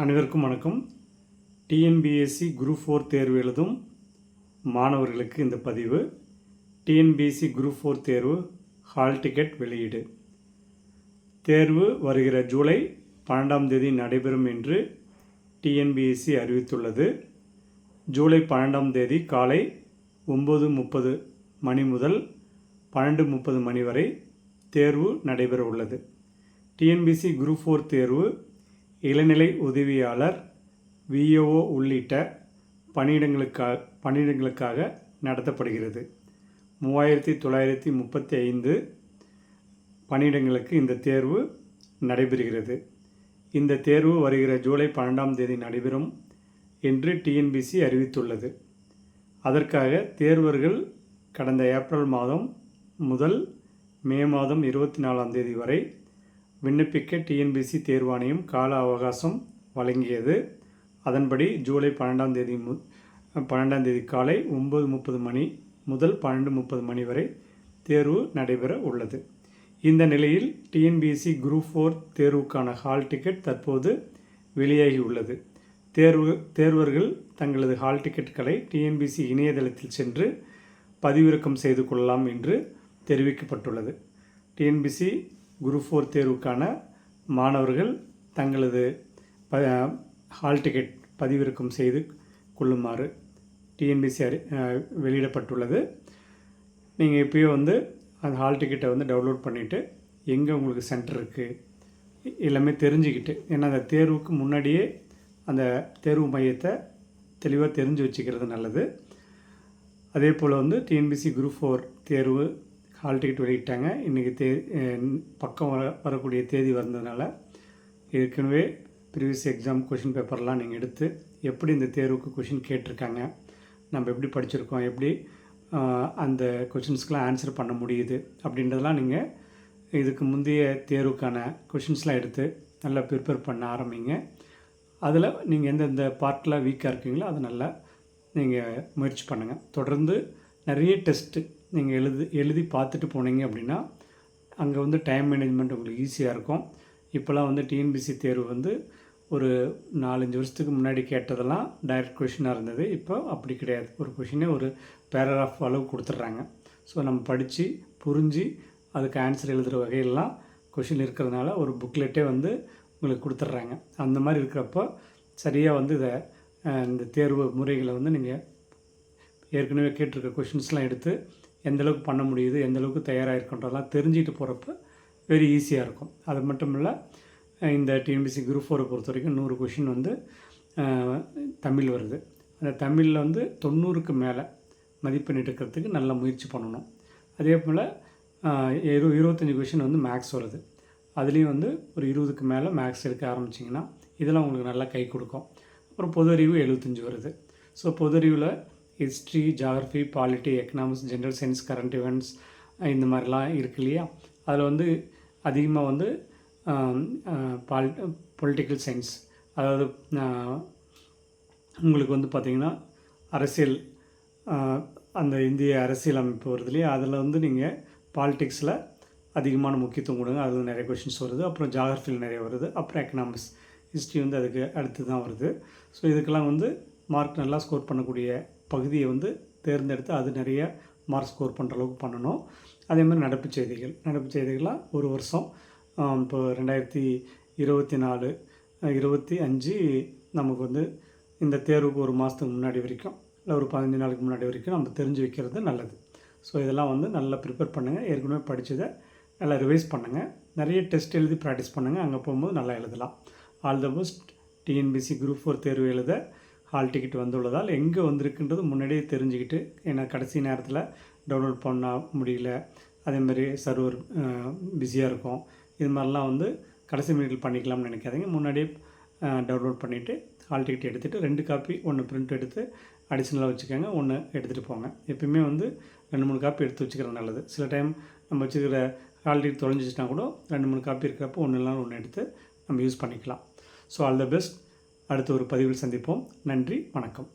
அனைவருக்கும் வணக்கம். TNPSC group four தேர்வு எழுதும் மாணவர்களுக்கு இந்த பதிவு. டிஎன்பிஎஸ்சி குரூப் ஃபோர் தேர்வு ஹால் டிக்கெட் வெளியீடு. தேர்வு வருகிற ஜூலை பன்னெண்டாம் தேதி நடைபெறும் என்று டிஎன்பிஎஸ்சி அறிவித்துள்ளது. ஜூலை பன்னெண்டாம் தேதி காலை ஒம்பது முப்பது மணி முதல் பன்னெண்டு முப்பது மணி வரை தேர்வு நடைபெற உள்ளது டிஎன்பிசி குரூப் ஃபோர் தேர்வு இளநிலை உதவியாளர் விஏஓ உள்ளிட்ட பணியிடங்களுக்காக பணியிடங்களுக்காக நடத்தப்படுகிறது. மூவாயிரத்தி தொள்ளாயிரத்தி முப்பத்தி ஐந்து பணியிடங்களுக்கு இந்த தேர்வு நடைபெறுகிறது. இந்த தேர்வு வருகிற ஜூலை பன்னெண்டாம் தேதி நடைபெறும் என்று டிஎன்பிசி அறிவித்துள்ளது. அதற்காக தேர்வர்கள் கடந்த ஏப்ரல் மாதம் முதல் மே மாதம் இருபத்தி நாலாம் தேதி வரை விண்ணப்பிக்க டிஎன்பிசி தேர்வாணையம் கால அவகாசம் வழங்கியது. அதன்படி ஜூலை பன்னெண்டாம் தேதி மு பன்னெண்டாம் தேதி காலை ஒம்பது முப்பது மணி முதல் பன்னெண்டு முப்பது மணி வரை தேர்வு நடைபெற உள்ளது. இந்த நிலையில் டிஎன்பிஎஸ்சி குரூப் ஃபோர் தேர்வுக்கான ஹால் டிக்கெட் தற்போது வெளியாகி உள்ளது. தேர்வு தேர்வர்கள் தங்களது ஹால் டிக்கெட்டுகளை டிஎன்பிசி இணையதளத்தில் சென்று பதிவிறக்கம் செய்து கொள்ளலாம் என்று தெரிவிக்கப்பட்டுள்ளது. டிஎன்பிசி குரூப் ஃபோர் தேர்வுக்கான மாணவர்கள் தங்களது ப ஹால் டிக்கெட் பதிவிறக்கம் செய்து கொள்ளுமாறு டிஎன்பிசி அறி வெளியிடப்பட்டுள்ளது. நீங்கள் இப்போயே வந்து அந்த ஹால் டிக்கெட்டை வந்து டவுன்லோட் பண்ணிவிட்டு எங்கே உங்களுக்கு சென்டர் இருக்குது எல்லாமே தெரிஞ்சுக்கிட்டு ஏன்னா அந்த தேர்வுக்கு முன்னாடியே அந்த தேர்வு மையத்தை தெளிவாக தெரிஞ்சு வச்சுக்கிறது நல்லது. அதே போல் வந்து டிஎன்பிசி குரூப் ஃபோர் தேர்வு ஹால் டிக்கெட் வெளியிட்டாங்க. இன்றைக்கி தே பக்கம் வர வரக்கூடிய தேதி வந்ததுனால ஏற்கனவே ப்ரீவியஸ் எக்ஸாம் கொஷின் பேப்பர்லாம் நீங்கள் எடுத்து எப்படி இந்த தேர்வுக்கு கொஷின் கேட்டிருக்காங்க நம்ம எப்படி படிச்சிருக்கோம் எப்படி அந்த கொஷின்ஸ்க்கெலாம் ஆன்சர் பண்ண முடியுது அப்படின்றதெல்லாம் நீங்கள் இதுக்கு முந்தைய தேர்வுக்கான கொஷின்ஸ்லாம் எடுத்து நல்லா ப்ரிப்பேர் பண்ண ஆரம்பிங்க. அதில் நீங்கள் எந்தெந்த பார்ட்டில் வீக்காக இருக்கீங்களோ அதை நல்லா நீங்கள் முயற்சி பண்ணுங்கள் தொடர்ந்து நிறைய டெஸ்ட்டு நீங்கள் எழுதி எழுதி பார்த்துட்டு போனீங்க அப்படின்னா அங்கே வந்து டைம் மேனேஜ்மெண்ட் உங்களுக்கு ஈஸியாக இருக்கும். இப்போல்லாம் வந்து டிஎன்பிசி தேர்வு வந்து ஒரு நாலஞ்சு வருஷத்துக்கு முன்னாடி கேட்டதெல்லாம் டைரக்ட் கொஷினாக இருந்தது. இப்போ அப்படி கிடையாது. ஒரு கொஷினே ஒரு பேராகிராஃப் அளவு கொடுத்துட்றாங்க. ஸோ நம்ம படித்து புரிஞ்சு அதுக்கு ஆன்சர் எழுதுகிற வகையெல்லாம் கொஷின் இருக்கிறதுனால ஒரு புக்லெட்டே வந்து உங்களுக்கு கொடுத்துட்றாங்க. அந்த மாதிரி இருக்கிறப்போ சரியாக வந்து இதை இந்த தேர்வு முறைகளை வந்து நீங்கள் ஏற்கனவே கேட்டிருக்க கொஷின்ஸ்லாம் எடுத்து எந்தளவுக்கு பண்ண முடியுது எந்தளவுக்கு தயாராக இருக்குன்றதெல்லாம் தெரிஞ்சுக்கிட்டு போகிறப்ப வெரி ஈஸியாக இருக்கும். அது மட்டும் இல்லை இந்த டிஎன்பிசி குரூப் ஃபோரை பொறுத்த வரைக்கும் நூறு கொஷின் வந்து தமிழ் வருது. அந்த தமிழில் வந்து தொண்ணூறுக்கு மேலே மதிப்பெண் எடுக்கிறதுக்கு நல்ல முயற்சி பண்ணணும். அதே போல் இரு இருபத்தஞ்சி கொஷின் வந்து மேக்ஸ் வருது. அதுலேயும் வந்து ஒரு இருபதுக்கு மேலே மேக்ஸ் எடுக்க ஆரம்பிச்சிங்கன்னா இதெல்லாம் உங்களுக்கு நல்லா கை கொடுக்கும். அப்புறம் பொது அறிவு எழுபத்தஞ்சி வருது. ஸோ பொது அறிவில் history geography polity economics general science current events இந்த மாதிரிலாம் இருக்கு இல்லையா? அதில் வந்து அதிகமாக வந்து பால் பொலிட்டிக்கல் சயின்ஸ் அதாவது உங்களுக்கு வந்து பார்த்திங்கன்னா அரசியல் அந்த இந்திய அரசியல் அமைப்பு வருது இல்லையா? அதில் வந்து நீங்கள் பாலிட்டிக்ஸில் அதிகமான முக்கியத்துவம் கொடுங்க. அது நிறைய கொஷின்ஸ் வருது. அப்புறம் ஜாகிரஃபியில் நிறைய வருது. அப்புறம் எக்கனாமிக்ஸ் ஹிஸ்ட்ரி வந்து அதுக்கு அடுத்து தான் வருது. ஸோ இதுக்கெல்லாம் வந்து மார்க் நல்லா ஸ்கோர் பண்ணக்கூடிய பகுதியை வந்து தேர்ந்தெடுத்து அது நிறைய மார்க் ஸ்கோர் பண்ணுற அளவுக்கு பண்ணணும். அதே மாதிரி நடப்பு செய்திகள். நடப்பு செய்திகள்லாம் ஒரு வருஷம் இப்போ ரெண்டாயிரத்தி இருபத்தி நாலு இருபத்தி அஞ்சு நமக்கு வந்து இந்த தேர்வுக்கு ஒரு மாதத்துக்கு முன்னாடி வரைக்கும் இல்லை ஒரு பதினஞ்சு நாளுக்கு முன்னாடி வரைக்கும் நம்ம தெரிஞ்சு வைக்கிறது நல்லது. ஸோ இதெல்லாம் வந்து நல்லா ப்ரிப்பேர் பண்ணுங்கள் ஏற்கனவே படித்ததை நல்லா ரிவைஸ் பண்ணுங்கள் நிறைய டெஸ்ட் எழுதி ப்ராக்டிஸ் பண்ணுங்கள் அங்கே போகும்போது நல்லா எழுதலாம். All the best TNPC group four தேர்வு எழுத ஹால் டிக்கெட் வந்துள்ளதால் எங்கே வந்திருக்குன்றது முன்னாடியே தெரிஞ்சுக்கிட்டு ஏன்னா கடைசி நேரத்தில் டவுன்லோட் பண்ண முடியல. அதேமாதிரி சர்வர் பிஸியாக இருக்கும். இது மாதிரிலாம் வந்து கடைசி மினிட்டில் பண்ணிக்கலாம்னு நினைக்காதீங்க. முன்னாடியே டவுன்லோட் பண்ணிவிட்டு ஹால் டிக்கெட் எடுத்துகிட்டு ரெண்டு காப்பி ஒன்று பிரிண்ட் எடுத்து அடிஷ்னலாக வச்சுக்கோங்க. ஒன்று எடுத்துகிட்டு போங்க. எப்பயுமே வந்து ரெண்டு மூணு காப்பி எடுத்து வச்சுக்கிறது நல்லது. சில டைம் நம்ம வச்சுக்கிற ஹால் டிக்கெட் தொலைஞ்சிச்சுனா கூட ரெண்டு மூணு காப்பி இருக்கிறப்போ ஒன்று இல்லாமல் ஒன்று எடுத்து நம்ம யூஸ் பண்ணிக்கலாம். So all the best. அடுத்த ஒரு பதிவில் சந்திப்போம். நன்றி வணக்கம்.